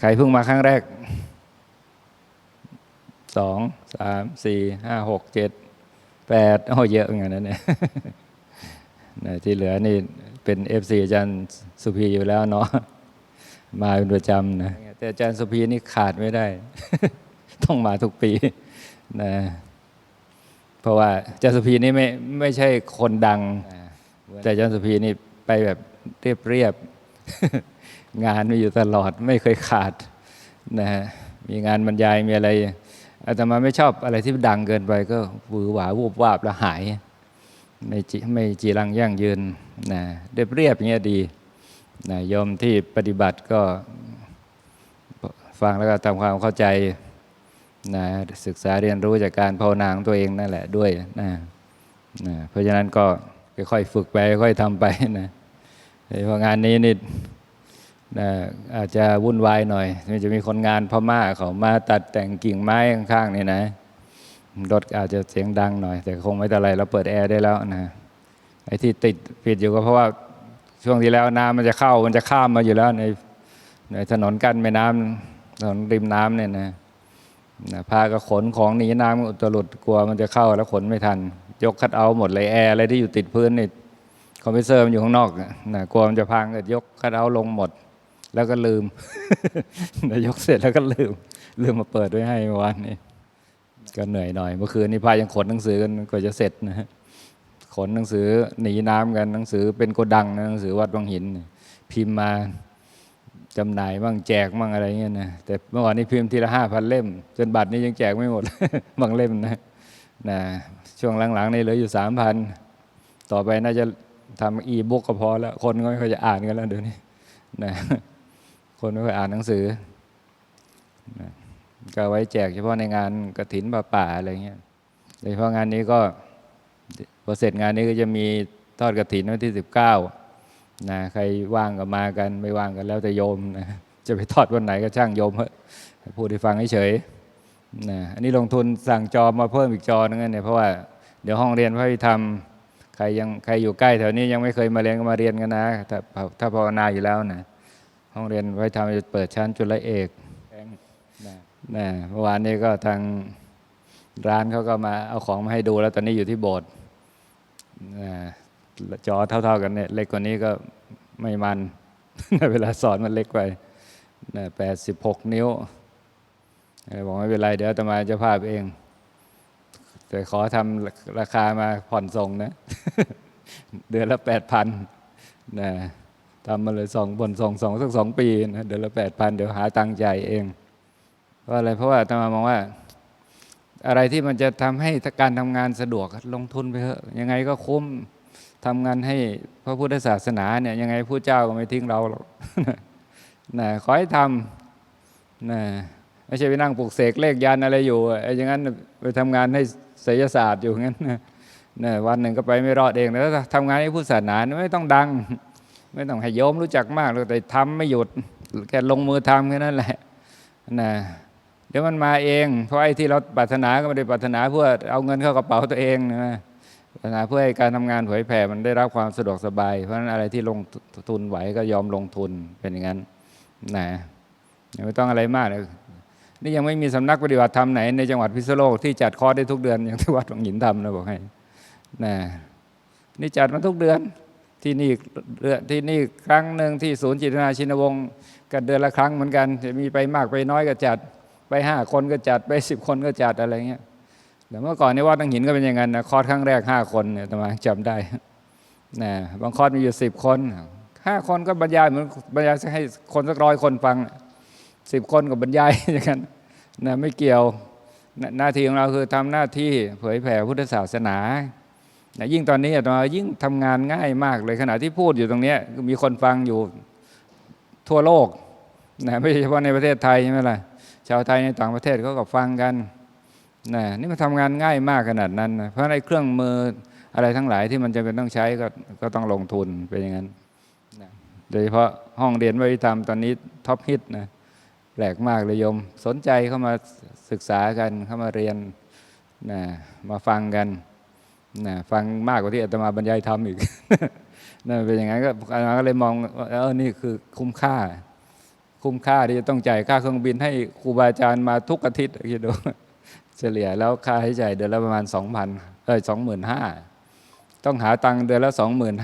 ใครเพิ่งมาครั้งแรกสองสามสี่ห้าหกเจ็ดแปดโอ้เยอะเหมือนกันนะเนี่ยที่เหลือนี่เป็นเอฟซีอาจารย์สุพีอยู่แล้วเนาะมาเป็นประจำนะแต่อาจารย์สุพีนี่ขาดไม่ได้ ต้องมาทุกปีนะเพราะว่าอาจารย์สุพีนี่ไม่ไม่ใช่คนดัง แต่อาจารย์สุพีนี่ไปแบบเรียบเรียบ งานมีอยู่ตลอดไม่เคยขาดนะฮะมีงานบรรยายมีอะไรอาตมาไม่ชอบอะไรที่ดังเกินไปก็หวือหวาวูบวาบแล้วหายไม่จีไม่จีรังยั่งยืนนะเรียบเรียบอย่างเงี้ยดีนะยมที่ปฏิบัติก็ฟังแล้วก็ทำความเข้าใจนะศึกษาเรียนรู้จากการภาวนาของตัวเองนั่นแหละด้วยนะนะเพราะฉะนั้นก็ค่อยๆฝึกไปค่อยๆทำไปนะเพราะงานนี้นี่ นะอาจจะวุ่นวายหน่อยมันจะมีคนงานพม่าเขามาตัดแต่งกิ่งไม้ข้างๆนี่นะรถอาจจะเสียงดังหน่อย แต่คงไม่เป็นไรเราเปิดแอร์ได้แล้วนะไอ้ที่ติดปิดอยู่ก็เพราะว่าช่วงที่แล้วน้ำมันจะเข้ามันจะข้ามมาอยู่แล้วในในถนนกั้นแม่น้ำถนนริมน้ำเนี่ยนะนะพาก็ขนของหนีน้ำอุตลุดกลัวมันจะเข้าแล้วขนไม่ทัน ยกคัดเอาท์หมดเลยแอร์อะไรที่อยู่ติดพื้นนี่คอมเพรสเซอร์มันอยู่ข้างนอกนะกลัวมันจะพังก็ยกคัดเอาท์ลงหมด แล้วก็ลืมนะยกเสร็จแล้วก็ลืม ลืมมาเปิดไว้ให้เมื่อวานนี้ ก็เหนื่อยหน่อย เมื่อคืนนี้พายังขนหนังสือกันกว่าจะเสร็จนะฮะ ขนหนังสือหนีน้ำกันหนังสือเป็นโกดังนะหนังสือวัดบางหิน พิมพ์มาจำหน่ายบ้างแจกบ้างอะไรเงี้ยนะ แต่เมื่อก่อนนี้พิมพ์ทีละห้าพันเล่ม จนบัตรนี้ยังแจกไม่หมด บางเล่มนะนะช่วงหลังๆนี่เหลืออยู่สามพันต่อไปน่าจะทำอีบุ๊กก็พอแล้ว คนก็ไม่ค่อยจะอ่านกันแล้วเดี๋ยวนี้นะ คนไม่ค่อยอ่านหนังสือ ก็ไว้แจกเฉพาะในงานกระถินป่าป่าๆอะไรเงี้ยโดยเฉพาะงานนี้ก็พอเสร็จงานนี้ก็จะมีทอดกระถินวันที่สิบเก้านะใครว่างก็มากันไม่ว่างกันแล้วแต่โยมนะจะไปทอดวันไหนก็ช่างโยมเถอะพูดให้ฟังเฉยนะอันนี้ลงทุนสั่งจอมาเพิ่มอีกจอนึงเนี่ยเพราะว่าเดี๋ยวห้องเรียนพระวิธรรมใครยังใครอยู่ใกล้แถวนี้ยังไม่เคยมาเรียนก็มาเรียนกันนะ ถ้าถ้าภาวนาอยู่แล้วนะ ห้องเรียนพระวิธรรมจะเปิดชั้นจุลเอกนะเมื่อวานนี้ก็ทางร้านเขาก็มาเอาของมาให้ดูแล้วตอนนี้อยู่ที่โบสถ์นะจอเท่า ๆ กันเนี่ยเล็กกว่านี้ก็ไม่มัน เวลาสอนมันเล็กไปนะแปดสิบหกนิ้วเออบอกไม่เป็นไร เดี๋ยวอาตมาจะภาพเอง แต่ขอทำราคามาผ่อนส่งนะ เดือนละแปดพันนะ ทำมาเลยสองผ่อนส่งสองสักสองปีนะเดือนละแปดพันเดี๋ยวหาตังค์จ่ายเอง เพราะอะไรเพราะว่าอาตมามองว่า อะไรที่มันจะทำให้การทำงานสะดวกลงทุนไปเถอะยังไงก็คุ้มทำงานให้พระพุทธศาสนาเนี่ยยังไงผู้เจ้าก็ไม่ทิ้งเราหรอกนะขอให้ทำนะไม่ใช่ไปนั่งปลุกเสกเลขยันอะไรอยู่ไอ้อย่างนั้นไปทำงานให้ศิลศาสตร์อยู่งั้นนะวันหนึ่งก็ไปไม่รอดเองแล้วทำงานให้พุทธศาสนาไม่ต้องดัง ไม่ต้องให้โยมรู้จักมากเลยแต่ทำไม่หยุดแค่ลงมือทำแค่นั้นแหละนะเดี๋ยวมันมาเอง เพราะไอ้ที่เราปรารถนาก็ไม่ได้ปรารถนาเพื่อเอาเงินเข้ากระเป๋าตัวเองนะปรารถนาเพื่อให้การทำงานเผยแผ่มันได้รับความสะดวกสบาย เพราะฉะนั้นอะไรที่ลงทุนไหวก็ยอมลงทุนเป็นอย่างนั้นนะไม่ต้องอะไรมากเลยนี่ยังไม่มีสำนักปฏิบัติธรรมไหนในจังหวัดพิษณุโลกที่จัดคอร์สได้ทุกเดือนอย่างที่วัดหลวงหินทำนะบอกให้นะนี่จัดมาทุกเดือน ที่นี่เดือที่นี่ครั้งหนึ่งที่ศูนย์จิตนาชินวงศ์ก็เดือนละครั้งเหมือนกันจะมีไปมากไปน้อยก็จัด ไปห้าคนก็จัดไปสิบคนก็จัดอะไรเงี้ยแต่เมื่อก่อนในวัดตังหินก็เป็นอย่างนั้นนะคอร์สครั้งแรกห้าคนเนี่ยตมาจำได้นะบางคอร์สมีอยู่สิบคนห้าคนก็บรรยายเหมือนบรรยายให้คนสักร้อยคนฟังสิบคนก็บรรยายอย่างนั้นนะไม่เกี่ยวหน้าที่ของเราคือทำหน้าที่เผยแผ่พุทธศาสนา นะยิ่งตอนนี้อาตมายิ่งทำงานง่ายมากเลยขณะที่พูดอยู่ตรงนี้มีคนฟังอยู่ทั่วโลกนะไม่ใช่เฉพาะในประเทศไทยใช่ไหมล่ะชาวไทยในต่างประเทศเขาก็ฟังกันนะนี่มันทำงานง่ายมากขนาดนั้นนะเพราะในเครื่องมืออะไรทั้งหลายที่มันจะเป็นต้องใช้ก็ก็ต้องลงทุนเป็นอย่างนั้นนะโดยเฉพาะห้องเรียนวิธรรมตอนนี้ท็อปฮิตนะแปลกมากเลยโยม สนใจเข้ามาศึกษากันเข้ามาเรียนนะมาฟังกัน นะฟังมากกว่าที่อาตมาบรรยายธรรมอีกนะเป็นอย่างนั้นก็อาตมาก็เลยมองว่าเออนี่คือคุ้มค่า คุ้มค่าที่จะต้องจ่ายค่าเครื่องบินให้ครูบาอาจารย์มาทุกอาทิตย์คิดดูเฉลี่ยแล้วค่าใช้จ่ายเดือนละประมาณ2,000เอ้ย25,000ต้องหาตังค์เดือนละ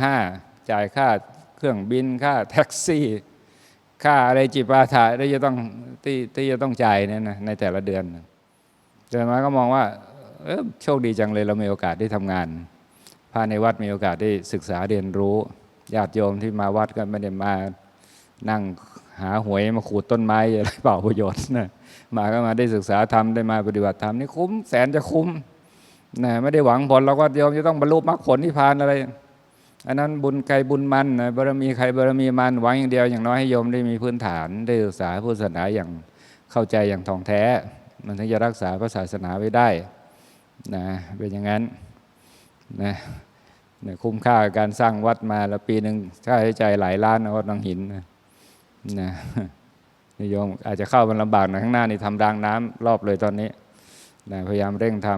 25,000จ่ายค่าเครื่องบินค่าแท็กซี่ ค่าอะไรจิปาถะที่จะต้องที่ที่จะต้องจ่ายเนี่ยนะในแต่ละเดือนเดินมาก็มองว่า เออโชคดีจังเลยเรามีโอกาสได้ทำงานพระในวัดมีโอกาสได้ศึกษาเรียนรู้ญาติโยมที่มาวัดก็ไม่ได้มานั่งหาหวยมาขูดต้นไม้อะไรเปล่าประโยชน์นะมาก็มาได้ศึกษาธรรมได้มาปฏิบัติธรรมนี่คุ้มแสนจะคุ้มนะไม่ได้หวังผลเราก็โยมจะต้องบรรลุมรรคผลนิพพานอะไรอันนั้นบุญใครบุญมันนะบารมีใครบารมีมันหวังอย่างเดียวอย่างน้อยให้โยมได้มีพื้นฐานได้ศึกษาพุทธศาสนาอย่างเข้าใจอย่างท่องแท้ มันถึงจะรักษาพระศาสนาไว้ได้ นะเป็นอย่างนั้นนะเนี่ยคุ้มค่าการสร้างวัดมาแล้วปีหนึ่งค่าใช้จ่ายหลายล้านนะวัดบางหินนะนะนิยมอาจจะเข้ามันลำบากน่อยข้างหน้านี่ทำรางน้ำรอบเลยตอนนี้นะพยายามเร่งท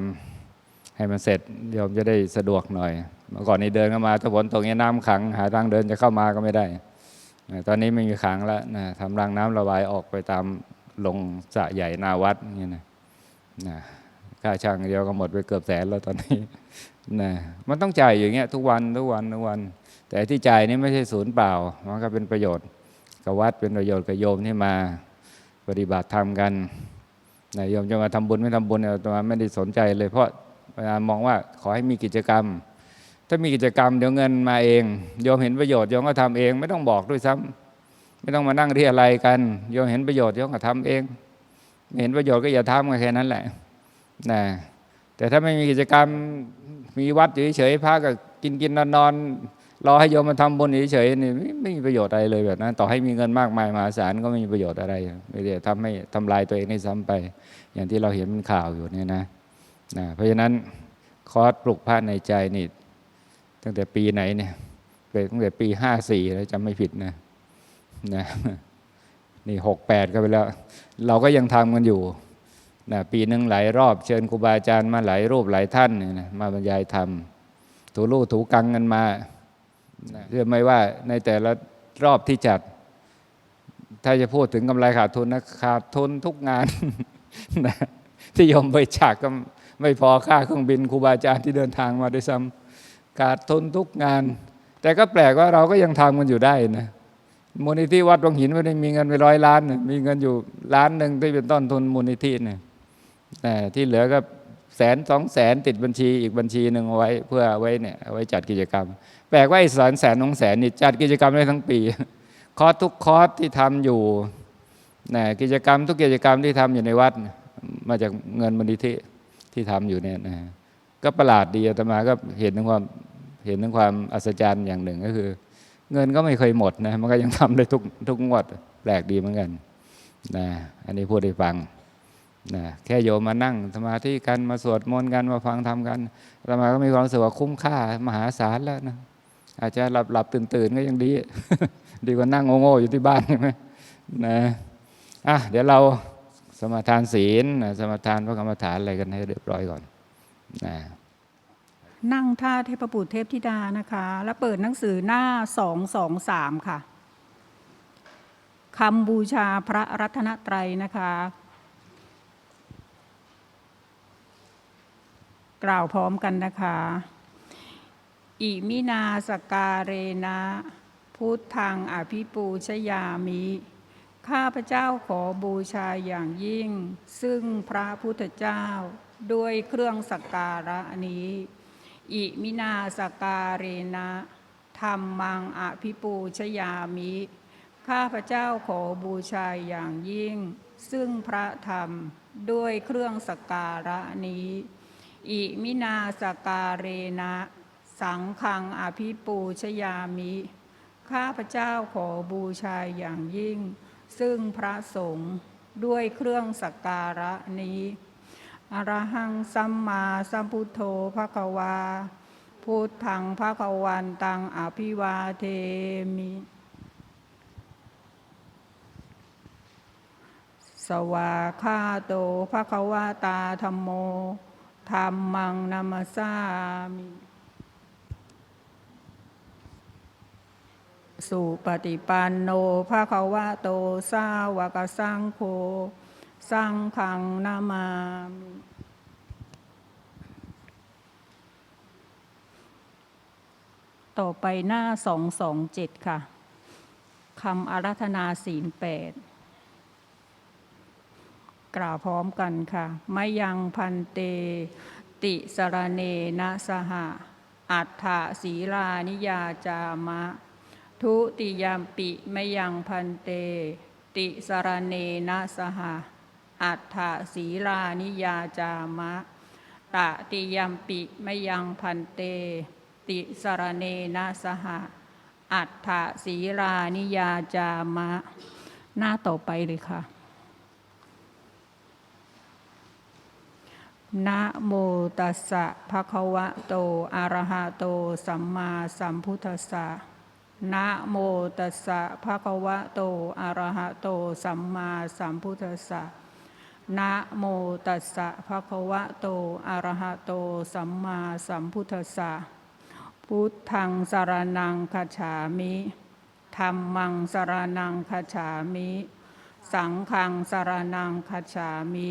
ำให้มันเสร็จโยมจะได้สะดวกหน่อย เมื่อก่อนนี้เดินเข้ามาถ้าฝนตกเนี้ยน้ำขัง หาทางเดินจะเข้ามาก็ไม่ได้นะตอนนี้ไม่มีขังแล้วนะทำรางน้ำระบายออกไปตามลงสะใหญ่นาวัดอย่นะนะ ค่าช่างเดียวก็หมดไปเกือบแสนแล้วตอนนี้นะมันต้องจ่ายอย่างเงี้ยทุกวันทุกวันทุกวัน แต่ที่จ่ายนี่ไม่ใช่ศูนย์เปล่า มันก็เป็นประโยชน์กับวัดเป็นประโยชน์กับโยมที่มาปฏิบัติธรรมกันนะโยมจะมาทำบุญไม่ทำบุญเนี่ยอามาไม่ได้สนใจเลย เพราะมองว่าขอให้มีกิจกรรม ถ้ามีกิจกรรมเดี๋ยวเงินมาเองโยมเห็นประโยชน์โยมก็ทำเอง ไม่ต้องบอกด้วยซ้ำไม่ต้องมานั่งเรียอะไรกันโยมเห็นประโยชน์โยมก็ทำเอง เห็นประโยชน์ก็อย่าทำกันแค่นั้นแหละ นะแต่ถ้าไม่มีกิจกรรมมีวัดอยู่เฉยๆพระก็กินกินนอนนอนรอให้โยมมาทำบุญเฉยๆนี่ไม่มีประโยชน์อะไรเลยแบบนั้น ต่อให้มีเงินมากมายมหาศาลก็ไม่มีประโยชน์อะไรไม่ได้ทำให้ทำลายตัวเองในซ้ำไป อย่างที่เราเห็นเป็นข่าวอยู่เนี่ยนะนะเพราะฉะนั้นคอร์สปลุกพระในใจนี่ตั้งแต่ปีไหนเนี่ยเป็นตั้งแต่ปีห้าสี่แล้วจำไม่ผิดนะนะนี่หกแปดก็ไปแล้ว เราก็ยังทำกันอยู่ นะปีหนึ่งหลายรอบเชิญครูบาอาจารย์มาหลายรูปหลายท่านนะมาบรรยายธรรมถูรูถูกังกันมาเชื่อไหมว่าในแต่ละรอบที่จัด ถ้าจะพูดถึงกำไรขาดทุนนะขาดทุนทุกงานนะที่โยมไปฉากก็ไม่พอค่าเครื่องบินครูบาอาจารย์ที่เดินทางมาด้วยซ้ำขาดทุนทุกงาน แต่ก็แปลกว่าเราก็ยังทำกันอยู่ได้นะมูลนิธิวัดวังหินไม่ได้มีเงินไปร้อยล้านนะมีเงินอยู่ล้านหนึ่งที่เป็นต้นทุนมูลนิธิเนี่ย ที่เหลือก็แสนสองแสนติดบัญชีอีกบัญชีหนึ่งไว้เพื่อไว้เนี่ยไว้จัดกิจกรรม แปลกว่าไอ้แสนแสนสองแสนนี่จัดกิจกรรมได้ทั้งปี คอร์สทุกคอร์สที่ทำอยู่นะกิจกรรมทุกกิจกรรมที่ทำอยู่ในวัด มาจากเงินมูลนิธิที่ทำอยู่เนี่ยนะก็ประหลาดดีอาตมาก็เห็นถึงความเห็นถึงความอัศจรรย์อย่างหนึ่งก็คือ เงินก็ไม่เคยหมดนะมันก็ยังทำได้ทุกทุกงวดแปลกดีเหมือนกันนะอันนี้พูดให้ฟัง นะแค่โยมมานั่งสมาธิกันมาสวดมนต์กันมาฟังทำกันอามาก็มีความรู้สึกว่าคุ้มค่ามหาศาลแล้วนะอาจจะหลับหลับตื่นตื่นก็ยังดี ดีกว่านั่งโง่ๆอยู่ที่บ้านใช่ไหมนะอะเดี๋ยวเราสมาทานศีลนะสมาทานพระกรรมฐานอะไรกันให้เรียบร้อยก่อนนะนั่งท่าเทพบุตรเทพธิดานะคะ แล้วเปิดหนังสือหน้าสองสองสามค่ะคำบูชาพระรัตนตรัยนะคะ กล่าวพร้อมกันนะคะ อิมินาสการเรนะ พุทธังอภิปูชยามิ ข้าพเจ้าขอบูชาอย่างยิ่ง ซึ่งพระพุทธเจ้าด้วยเครื่องสักการะนี้ อิมินาสกการเรนะธรรมังอภิปูชยามิ ข้าพเจ้าขอบูชาอย่างยิ่ง ซึ่งพระธรรมด้วยเครื่องสักการะนี้ อิมินาสการเรนะ สังฆังอภิปูชยามิ ข้าพเจ้าขอบูชาอย่างยิ่ง ซึ่งพระสงฆ์ด้วยเครื่องสักการะนี้อรหังสัมมาสัมพุทโธภควา พุทธังภควันตังอภิวาเทมิ สวาคาโตภควาตาธรรมโม ธรรมังนามาสามิ สุปฏิปันโนภาคะวะโตสาวกสังโฆสังฆังนามามิต่อไปหน้า227ค่ะคำอารัธนาศีลแปด กล่าวพร้อมกันค่ะมยังพันเต ติสรเนนะสหะอัฏฐศีลานิยาจามะ ทุติยามปิมยังพันเต ติสรเนนะสหะอัฏฐศีลานิยาจามะ ตติยามปิมยังพันเต ติสรเนนะสหะอัฏฐศีลานิยาจามะ หน้าต่อไปเลยค่ะ นะโมตัสสะภะคะวะโต อะระหะโต สัมมาสัมพุทธัสสะนะโมตัสสะภะคะวะโต อะระหะโต สัมมาสัมพุทธัสสะนะโมตัสสะภะคะวะโต อะระหะโต สัมมาสัมพุทธัสสะพุทธังสารนังคาฉามิธรรมังสารนังคาฉามิ สังฆังสารนังคาฉามิ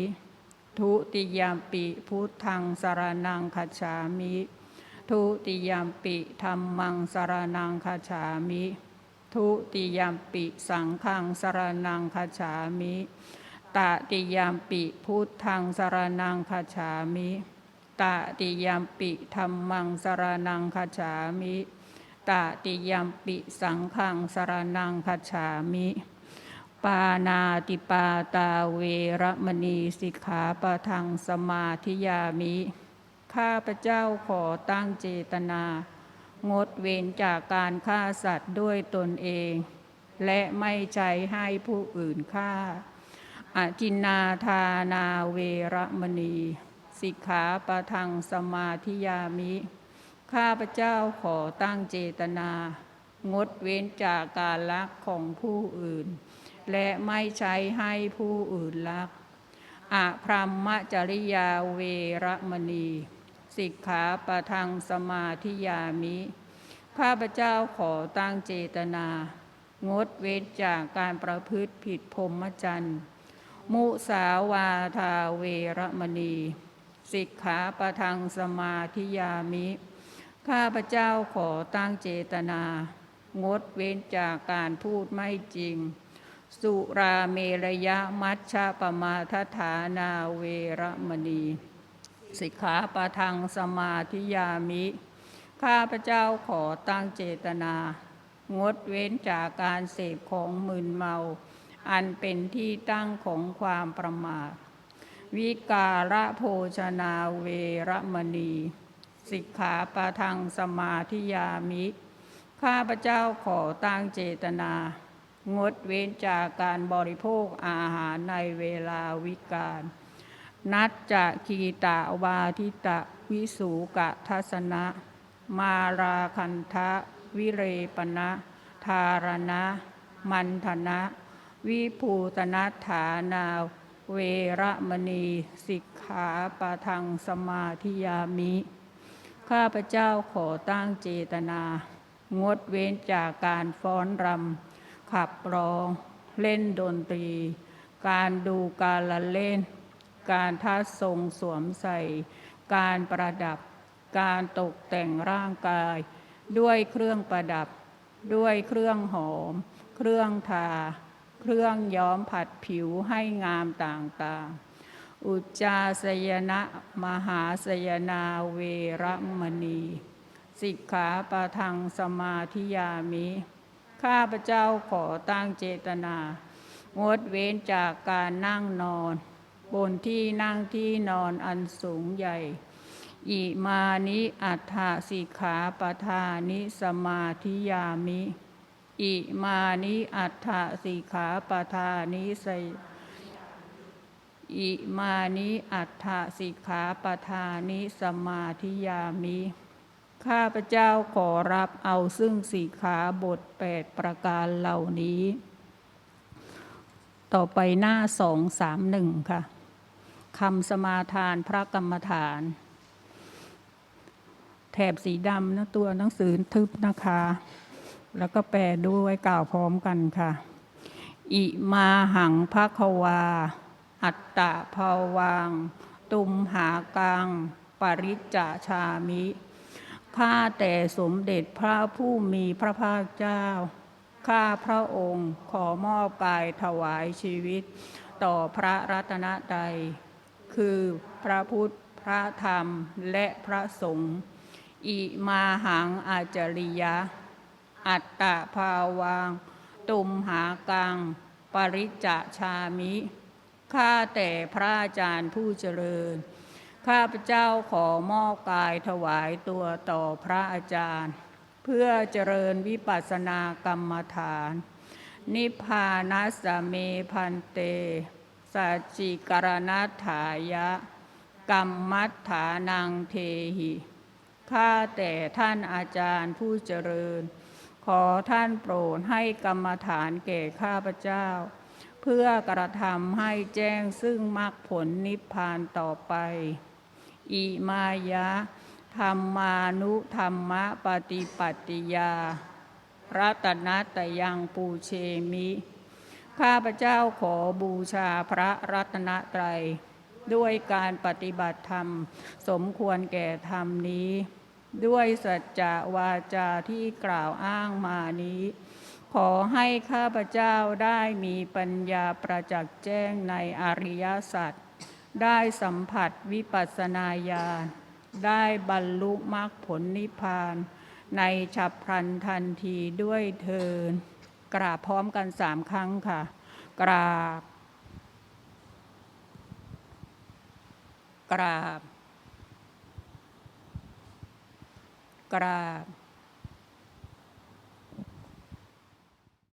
ทุติยามปิพุทธังสารนังคาฉามิ ทุติยามปิธรรมังสารนังคาฉามิ ทุติยามปิสังฆังสารนังคาฉามิตติยามปิพุทธังสารนังคาฉามิตติยามปิธรรมังสารนังคาฉามิตติยามปิสังฆังสารนังคาฉามิ ปานาติปาตาเวรมณีสิกขาปะทังสมาธิยามิ ข้าพเจ้าขอตั้งเจตนา งดเว้นจากการฆ่าสัตว์ด้วยตนเอง และไม่ใช้ให้ผู้อื่นฆ่าอจินนาทานาเวรมณี สิกขาปะทังสมาธิยามิ ข้าพเจ้าขอตั้งเจตนา งดเว้นจากการลักของผู้อื่น และไม่ใช้ให้ผู้อื่นลัก อะพรหมจริยาเวรมณี สิกขาปะทังสมาธิยามิ ข้าพเจ้าขอตั้งเจตนา งดเว้นจากการประพฤติผิดพรหมจรรย์ มุสาวาทาเวรมณี สิกขาปะทังสมาธิยามิ ข้าพเจ้าขอตั้งเจตนา งดเว้นจากการพูดไม่จริง สุราเมรยะมัชฌะปมาทฐานาเวรมณี สิกขาปะทังสมาธิยามิ ข้าพเจ้าขอตั้งเจตนา งดเว้นจากการเสพของมึนเมา อันเป็นที่ตั้งของความประมาท วิการะโภชนาเวรมณี สิกขาปะทังสมาธิยามิ ข้าพเจ้าขอตั้งเจตนา งดเว้นจากการบริโภคอาหารในเวลาวิกาลนัจจะคีตาวาทิตะวิสูกะทัสนะ มาราคันทะวิเรปนะทารณะ มันธนะ วิภูตนัฐานาเวระมณีสิกขาปะทังสมาธิยามิ ข้าพเจ้าขอตั้งเจตนา งดเว้นจากการฟ้อนรำ ขับร้อง เล่นดนตรี การดูการละเล่น การทัดทรงสวมใส่ การประดับ การตกแต่งร่างกาย ด้วยเครื่องประดับ ด้วยเครื่องหอม เครื่องทา เครื่องย้อมผัดผิวให้งามต่างๆอุจจาสยนะมหาสยนาเวรมณี สิกขาปะทังสมาธิยามิ ข้าพเจ้าขอตั้งเจตนา งดเว้นจากการนั่งนอน บนที่นั่งที่นอนอันสูงใหญ่ อิมานิอัฏฐสิกขาปทานิสมาธิยามิ อิมานิอัฏฐสิกขาปทานิสยอิมานิอัฏฐสิกขาปทานิสมาธิยามิ ข้าพเจ้าขอรับเอาซึ่งสีขาบทแปดประการเหล่านี้ ต่อไปหน้าสองสามหนึ่งค่ะคำสมาทานพระกรรมฐาน แถบสีดำนะตัวหนังสือทึบนะคะ แล้วก็แปลด้วยกล่าวพร้อมกันค่ะ อิมาหังภะควา อัตตะภาวัง ตุมหากัง ปริจจาชามิ ข้าแต่สมเด็จพระผู้มีพระภาคเจ้า ข้าพระองค์ขอมอบกายถวายชีวิต ต่อพระรัตนตรัยคือพระพุทธ พระธรรมและพระสงฆ์อิมาหังอาจริยะ อัตตะภาวังตุมหากัง ปริจจชามิ ข้าแต่พระอาจารย์ผู้เจริญ ข้าพเจ้าขอมอบกายถวายตัวต่อพระอาจารย์ เพื่อเจริญวิปัสสนากรรมฐาน นิพพานัสเมพันเตสัจจิกรณัฐายะกรรมัฏฐานังเทหิข้าแต่ท่านอาจารย์ผู้เจริญ ขอท่านโปรดให้กรรมฐานแก่ข้าพเจ้า เพื่อกระทำให้แจ้งซึ่งมรรคผลนิพพานต่อไป อิมายะธรรมานุธรรมะปฏิปัติยา รัตนตยังปูเชมิ ข้าพเจ้าขอบูชาพระรัตนตรัย ด้วยการปฏิบัติธรรม สมควรแก่ธรรมนี้ ด้วยสัจจะวาจาที่กล่าวอ้างมานี้ ขอให้ข้าพเจ้าได้มีปัญญาประจักษ์แจ้งในอริยสัจ ได้สัมผัสวิปัสนาญาณได้บรรลุมรรคผลนิพพาน ในฉับพลันทันทีด้วยเทินกราบพร้อมกันสามครั้งค่ะ กราบ กราบ กราบ